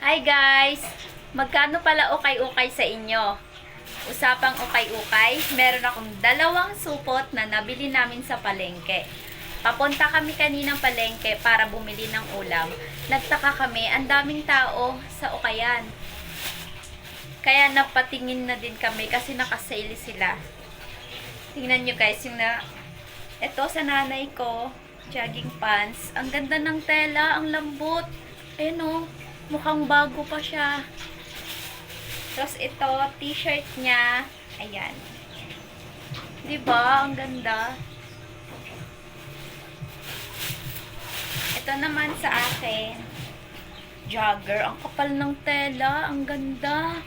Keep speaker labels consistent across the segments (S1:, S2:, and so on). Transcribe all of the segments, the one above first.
S1: Hi guys! Magkano pala ukay-ukay sa inyo? Usapang ukay-ukay, meron akong dalawang supot na nabili namin sa palengke. Papunta kami kaninang palengke para bumili ng ulam. Nagtaka kami, ang daming tao sa ukayan. Kaya napatingin na din kami kasi nakasale sila. Tingnan nyo guys, yung na... Ito sa nanay ko, jogging pants. Ang ganda ng tela, ang lambot. Ayun o, mukhang bago pa siya. Tapos ito, t-shirt niya. Ayan. 'Di ba Ang ganda. Ito naman sa akin. Jogger. Ang kapal ng tela. Ang ganda.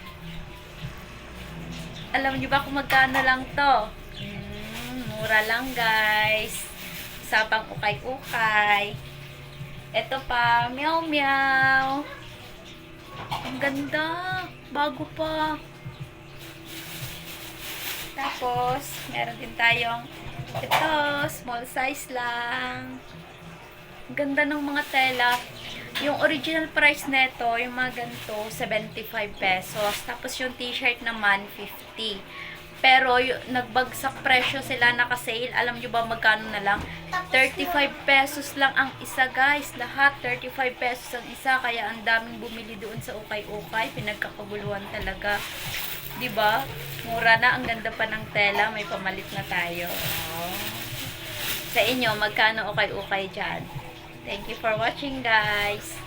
S1: Alam niyo ba kung magkano lang to? Mm, mura lang guys. Sapang ukay-ukay. Ito pa, meow meow. Ang ganda. Bago pa. Tapos, meron din tayong ito, small size lang. Ang ganda ng mga tela. Yung original price nito, yung mga ganito, 75 pesos. Tapos yung t-shirt naman, 50. Pero yung, nagbagsak presyo sila naka-sale. Alam nyo ba magkano na lang? 35 pesos lang ang isa guys. Lahat 35 pesos ang isa. Kaya ang daming bumili doon sa ukay-ukay. Pinagkakaguluhan talaga. 'Di ba? Mura na. Ang ganda pa ng tela. May pamalit na tayo. Sa inyo, magkano ukay-ukay dyan? Thank you for watching guys.